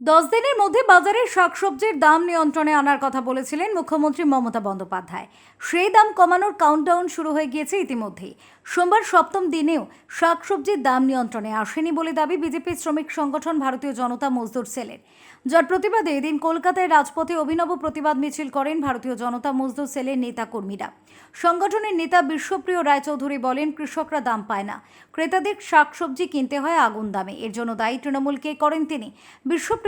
দশ দিনের মধ্যে বাজারে শাকসবজির দাম নিয়ন্ত্রণে আনার কথা বলেছিলেন মুখ্যমন্ত্রী মমতা বন্দ্যোপাধ্যায়। সেই দাম কমানোর কাউন্টডাউন শুরু হয়ে গিয়েছে ইতিমধ্যেই। সোমবার সপ্তম দিনেও শাকসবজির দাম নিয়ন্ত্রণে আসেনি বলে দাবি বিজেপি শ্রমিক সংগঠন ভারতীয় জনতা মজদুর সেলের। যার প্রতিবাদে এদিন কলকাতায় রাজপথে অভিনব প্রতিবাদ মিছিল করেন ভারতীয় জনতা মজদুর সেলের নেতা কর্মীরা সংগঠনের নেতা বিশ্বপ্রিয় রায়চৌধুরী বলেন, কৃষকরা দাম পায় না। ক্রেতাদের শাকসবজি কিনতে হয় আগুন দামে। এর জন্য দায়ী তৃণমূলকে করেন তিনি।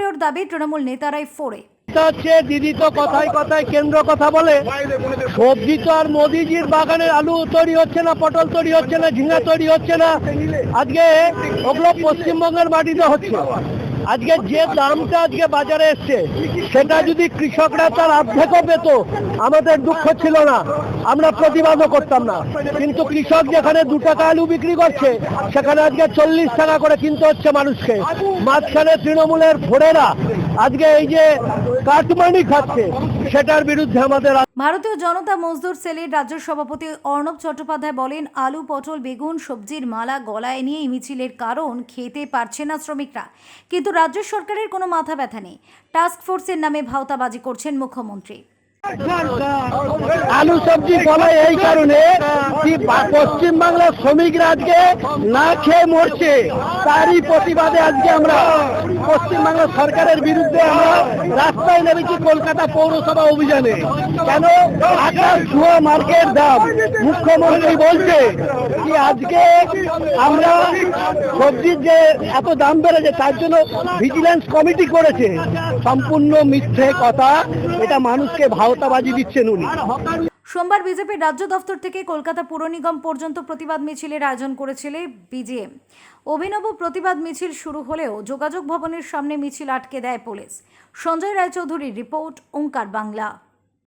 বিশ্বপ্রিয়র দাবি, তৃণমূল নেতারাই ফোরে। হচ্ছে দিদি তো কথায় কথায় কেন্দ্র কথা বলে। সবজি তো আর মোদিজির বাগানের আলু তৈরি হচ্ছে না, পটল তৈরি হচ্ছে না, ঝিঙা তৈরি হচ্ছে না। আজকে ওগুলো পশ্চিমবঙ্গের মাটিতে হচ্ছে। আজকে যে দামটা আজকে বাজারে এসছে, সেটা যদি কৃষকরা তার অর্ধেকও পেত, আমাদের দুঃখ ছিল না। আমরা প্রতিবাদও করতাম না। কিন্তু কৃষক যেখানে দু টাকা আলু বিক্রি করছে, সেখানে আজকে চল্লিশ টাকা করে কিনতে হচ্ছে মানুষকে। মাঝখানে তৃণমূলের ভোরেরা আজকে এই যে কাটমানি খাচ্ছে। সেটার বিরুদ্ধে আমাদের ভারতীয় জনতা মজদুর সেলের রাজ্য সভাপতি অর্ণব চট্টোপাধ্যায় বলেন আলু পটল বেগুন সবজির মালা গলায় নিয়ে মিছিলের কারণ খেতে পারছে না শ্রমিকরা। কিন্তু রাজ্য সরকারের কোনো মাথা ব্যথা নেই। টাস্ক ফোর্সের নামে ভাওতাবাজি করছেন মুখ্যমন্ত্রী। আলু সবজি বলে এই কারণে পশ্চিম বাংলার শ্রমিকরা আজকে না খেয়ে মরছে, তারই প্রতিবাদে আজকে আমরা পশ্চিম বাংলার সরকারের বিরুদ্ধে আমরা রাস্তায় নেমেছি কলকাতা পৌরসভা অভিযানে। কেন? আকাশ ধোয়া মার্কেট দাম। মুখ্যমন্ত্রী বলছে কি আজকে আমরা সবজির যে এত দাম বেড়েছে, তার জন্য ভিজিলেন্স কমিটি করেছে। সম্পূর্ণ মিথ্যে কথা। এটা মানুষকে ভাওতাবাজি দিচ্ছেন উনি। সোমবার বিজেপির রাজ্য দফতর থেকে কলকাতা পুর নিগম পর্যন্ত প্রতিবাদ মিছিলের আয়োজন করেছিল বিজেএম। অভিনব প্রতিবাদ মিছিল শুরু হলেও যোগাযোগ ভবনের সামনে মিছিল আটকে দেয় পুলিশ। সঞ্জয় রায়চৌধুরীর রিপোর্ট, ওঙ্কার বাংলা।